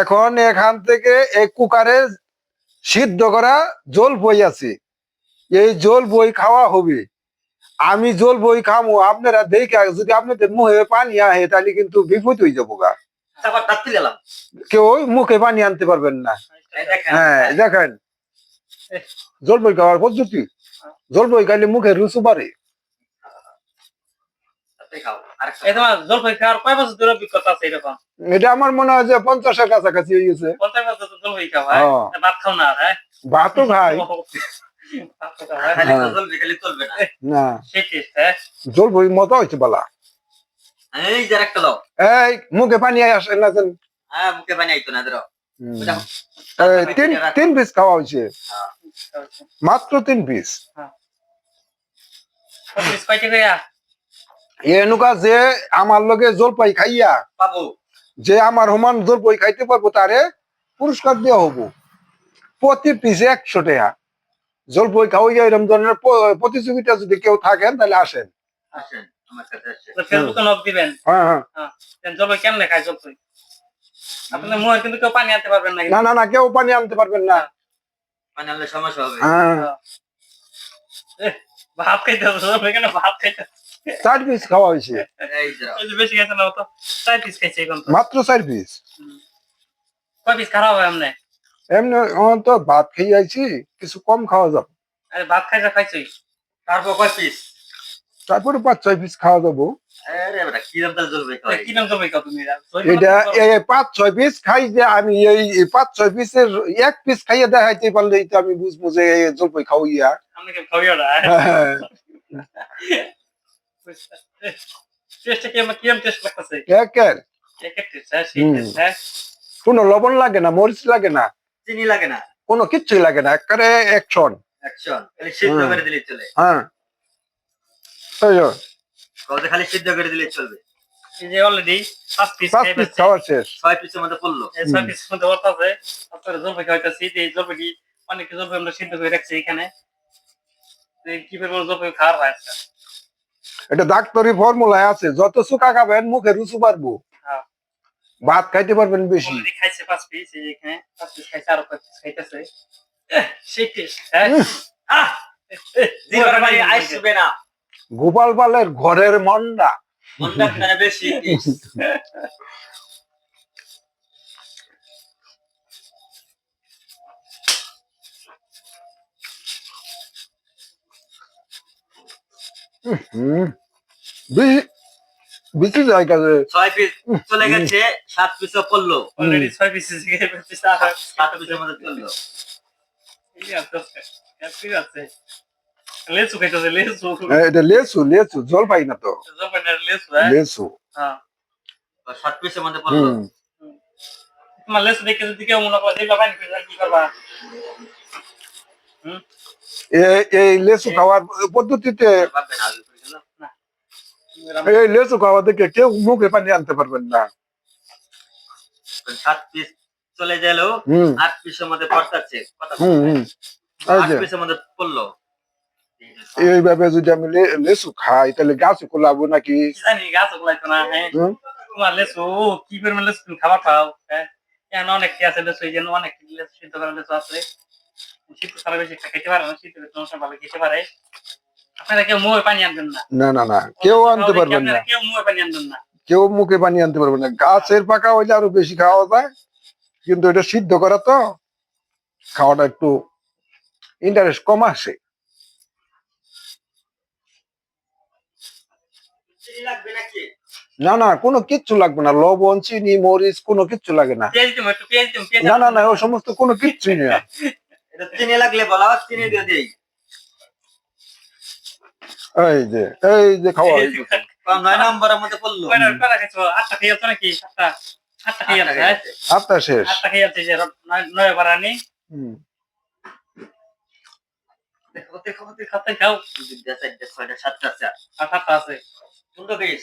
এখন এখান থেকে এই কুকারে সিদ্ধ করা জল বই আছে। এই জল বই খাওয়া হবে। আমি জল বই খামো আপনারা দেখে যদি আপনাদের মুখে পানি আহে তাহলে কিন্তু বিপদ হয়ে যাব গা। কেউ মুখে পানি আনতে পারবেন না। হ্যাঁ দেখেন। জল বই খাওয়ার পদ্ধতি। জল বই খাইলে মুখে রুচু বাড়ে। খাও এই তোমার জলপাই খাওয়ার কয় বছর ধরে অভিজ্ঞতা আছে এরকম এটা আমার মনে হয় যে পঞ্চাশের কাছাকাছি হয়ে গেছে। পঞ্চাশ বছর তো জলপাই খাও হ্যাঁ। হ্যাঁ। ভাত খাও না আর, হ্যাঁ? ভাতও খাই। হ্যাঁ? হ্যাঁ। হ্যাঁ? মতো হয়েছে বলা। এই একটা দাও। এই মুখে পানি আসে না যেন। হ্যাঁ মুখে পানি আইতো না ধরো। তিন তিন পিস খাওয়া হয়েছে। মাত্র তিন পিস কয়টা কইয়া এনেকা যে আমার লগে জলপাই খাইয়া পাবো। যে আমার সমান জলপাই খাইতে পারব তারে পুরস্কার দেওয়া হব। প্রতি পিসে একশো টাকা। জলপাই খাওয়াইয়া এরকম ধরনের প্রতিযোগিতা যদি কেউ থাকেন তাহলে আসেন। হ্যাঁ হ্যাঁ। পারবেন না না না না কেউ পানি আনতে পারবেন না। পানি আনলে সমস্যা হবে। হ্যাঁ। ভাত খাইতে হবে কেন ভাত খাইতে হবে? চার পিস খাওয়া হয়েছে। মাত্র চার পিস কয় পিস খারাপ হয় এমনি আমার তো ভাত খেয়ে আইছি কিছু কম খাওয়া যাবে। ভাত খাইছে খাইছি তারপর কয় পিস তারপরে পাঁচ ছয় পিস খাওয়া যাব। পাঁচ ছয় পিস খাই যে আমি এই পাঁচ ছয় পিসের এক পিস খাইয়ে দেখাইতে পারলে আমি বুঝব যে জলপাই খাওয়াইয়া কোনো লবণ লাগে না, মরিচ লাগে না? চিনি লাগে না কোনো কিচ্ছুই লাগে না, একেবারে একশন খালি সিদ্ধ করে দিলে খালি সিদ্ধ করে দিলে অলরেডি পিস খাওয়া ছয় পিসের মধ্যে মধ্যে অনেক সিদ্ধ করে রাখছি এখানে কীভাবে জলপাই হয় এটা ডাক্তারি ফর্মুলা আছে যত সুকা খাবেন মুখে রুচু পারব হ্যাঁ। ভাত খাইতে পারবেন বেশি। অলরেডি খাইছে পাঁচ পিস এখানে পাঁচ পিস খাইছে আরও পাঁচ পিস খাইতেছে। এহ, সেই টেস্ট হ্যাঁ? উহ, আহ জিবার বাড়ি না। গোপাল পালের ঘরের মন্ডা। খানে বেশি যে ছয় পিস চলে গেছে সাত পিসও পড়ল। অলরেডি ছয় পিস সাত পিসের মধ্যে চলল এই আছে ঠিক আছে। লেসু খাইতেছে লেসু এটা লেসু লেসু জল পাই না তো। লেসু লেসু তো সাত পিসের মধ্যে পড়ল। হুম। তোমার লেসু দেখে যদি কেউ মনে করে যেগুলো পানি খেয়ে কি করবা? হুম। এ- এই লেসু খাওয়ার পদ্ধতিতে এই লেসু খাওয়া দেখে কেউ মুখে পানি আনতে পারবেন না। সাত পিস চলে গেল আট পিসের মধ্যে পড়ল। এইভাবে যদি আমি লেসু খাই তাহলে গাছ কোলাবো নাকি? জানি গাছ ওগুলাইতো না হ্যাঁ। তোমার লেসু কি পরিমাণ লেসু খাবার পাও হ্যাঁ? এখানে অনেক কি আছে লেসু এই জন্য অনেক লেসু সিদ্ধ করা লেসু আছে। শীত সারা বেশি খেতে পারে না শীতের সমস্যা ভালো খেতে পারে। আপনারা কেউ মুখে পানি আনবেন না। না না না কেউ আনতে পারবেন না। কেউ মুখে পানি আনবেন না। কেউ মুখে পানি আনতে পারবে না। গাছের পাকা হইলে আরও বেশি খাওয়া যায় কিন্তু এটা সিদ্ধ করা তো খাওয়াটা একটু ইন্টারেস্ট কম আসে। না না কোনো কিচ্ছু লাগবে না। লবণ চিনি মরিচ কোনো কিচ্ছু লাগে না। না না না ও সমস্ত কোনো কিচ্ছুই না। চিনি লাগলে বলা চিনি দিয়ে দিই। এই যে এই যে খাওয়া নয় নম্বরের মধ্যে পড়ল। আটটা খেয়ে যাচ্ছ নাকি? আটটা আটটা খেয়ে আটটা শেষ। আটটা খেয়ে যাচ্ছে নয়- নয় বারানি হুম। আছে। পিস?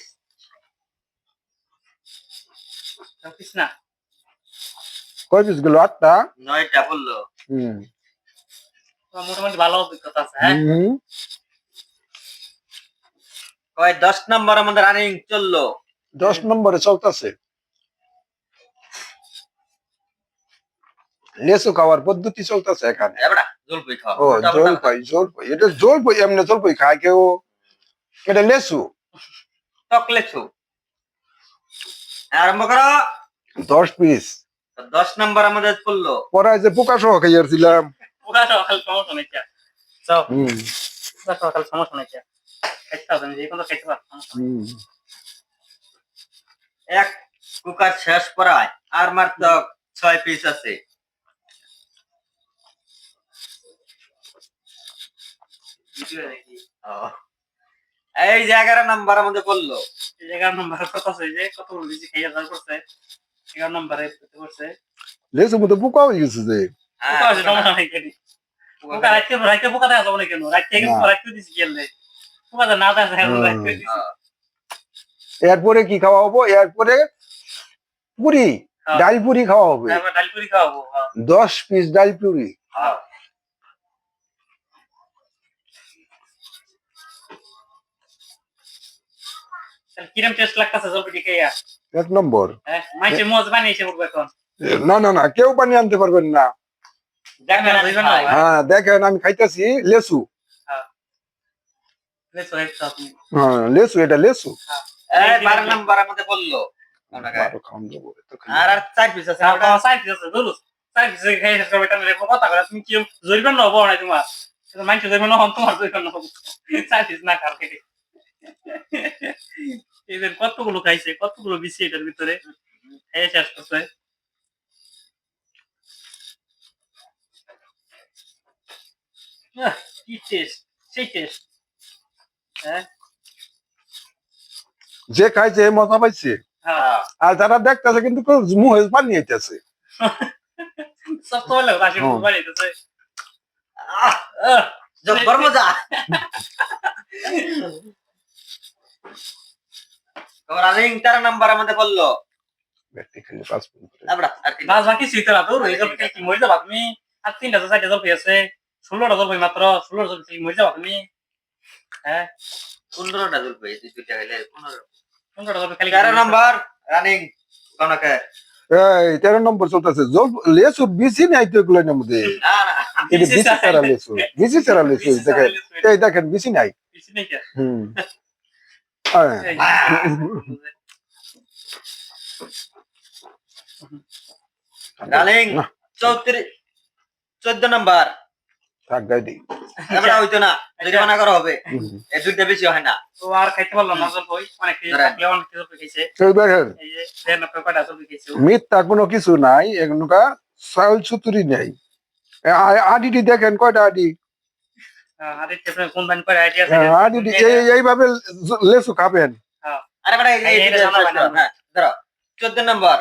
কয়গুলো আটটা? নয়টা পড়ল। হুম। মোটামুটি ভালো অভিজ্ঞতা আছে হ্যাঁ? হুম। কয় দশ নম্বরের মধ্যে রানিং চলল। দশ নম্বরে চলতেছে। লেসু খাওয়ার পদ্ধতি চলতেছে এখানে। জলপাই ও উল্টা জল পাল্টা। পাই জল পাই এটা জল পাই এমনি জল পাই খায় কেউ। এটা লেসু টক লেচু। আরম্ভ করো। দশ পিস। দশ নাম্বার আমাদের পড়ল পরে যে পোকা সহ খাইয়াছিলাম। পোকা সকাল সমস্যা নেই সমস্যা নেই খাইতে হবে যে কোনো খাইতে পারো সমস্যা নেই। হুম। এক কুকার শেষ করায় আর মাত্র ছয় পিস আছে। এই যে এগারো নাম্বার আমাদের পড়ল। এই যে এগারো নম্বরে কত আছে? যে কত বেশি খাইয়া যাওয়ার করছে। এগারো নম্বরে করছে। লেসু মতো পোকা হয়ে গেছে যে। পোকা আছে সমস্যা নেই কেন পোকা রাখতে রাখতে পোকা দেখা যাবে না কেন? রাখতে না। রাখতে দিছি গেলে এরপরে কি খাওয়া হব এরপরে পুরি হ্যাঁ। ডাল পুরি খাওয়া হবে। হ্যাঁ দশ পিস ডাল পুরি। হ্যাঁ। কিরম টেস্ট লাগতেছে জলপিটি এক নম্বর। হ্যাঁ মাইছে মজ বানিয়েছে বলব এখন। না না না কেউ পানি আনতে পারবেন না। দেখবেন হ্যাঁ দেখেন আমি খাইতেছি লেসু। লেসু এটা লেসু। বারো নাম্বার। আর আর চার পিস আছে খাই শেষ করবে কথা করা তুমি কি না তোমার। তোমার না কেটে এদের কতগুলো খাইছে কতগুলো বিসি এটার ভিতরে। খাইয়ে শেষ করছে। কি টেস্ট সেই টেস্ট হ্যাঁ যে খাইছে মজা পাইছে। হ্যাঁ। আর যারা দেখতেছে কিন্তু মুহে পানি আইতেছে সব তো হলো রাশি হুম। বাড়িতেছে আহ, আহ জব্বর মজা তোমার আলিং তেরো নাম্বার আমাদের পড়ল ব্যক্তি খালি পাঁচ মিনিট করে। এবড়া আর তিন বাস বাকি সুইতে না তোর এই জলপাই কি মরে যাবা তুমি? আর তিনটা তো চারটা জলপাই আছে ষোলোটা জলপাই মাত্র ষোলোটা জলপাই মরে যাবা তুমি? হ্যাঁ? পনেরোটা জলপাই দুই দুইটা হইলে পনেরো। পনেরোটা জলপাই খালি তেরো নাম্বার রানিং কনকে। তেরো নম্বর চলতেছে। জল লেসু বেশি নাই তো এগুলো মধ্যে? না না এটা বেশি ছাড়া লেসু বেশি ছাড়া লেসু দেখেন। এই দেখেন বেশি নাই। বেশি নেই কে? হুম। রানিং চৌত্রিশ চোদ্দ নাম্বার। থাক গাই দিই। এবড়া হইতো না জরিমানা করা হবে। এই দুইটা বেশি হয় না। তো আর খাইতে পারলাম না জলপাই অনেক কিছু ধরেন। থাকলে অনেক কিছু খাইছে এই দেখেন। এই যে খাইছে মিথ্যা কোনো কিছু নাই এগুলোকা চাউল চুতুরি নাই। আডিটি দেখেন কয়টা আডি হ্যাঁ, আডিটি এইভাবে লেসু খাবেন। আরে বেটা এই- হয় হ্যাঁ ধরো চোদ্দ নাম্বার।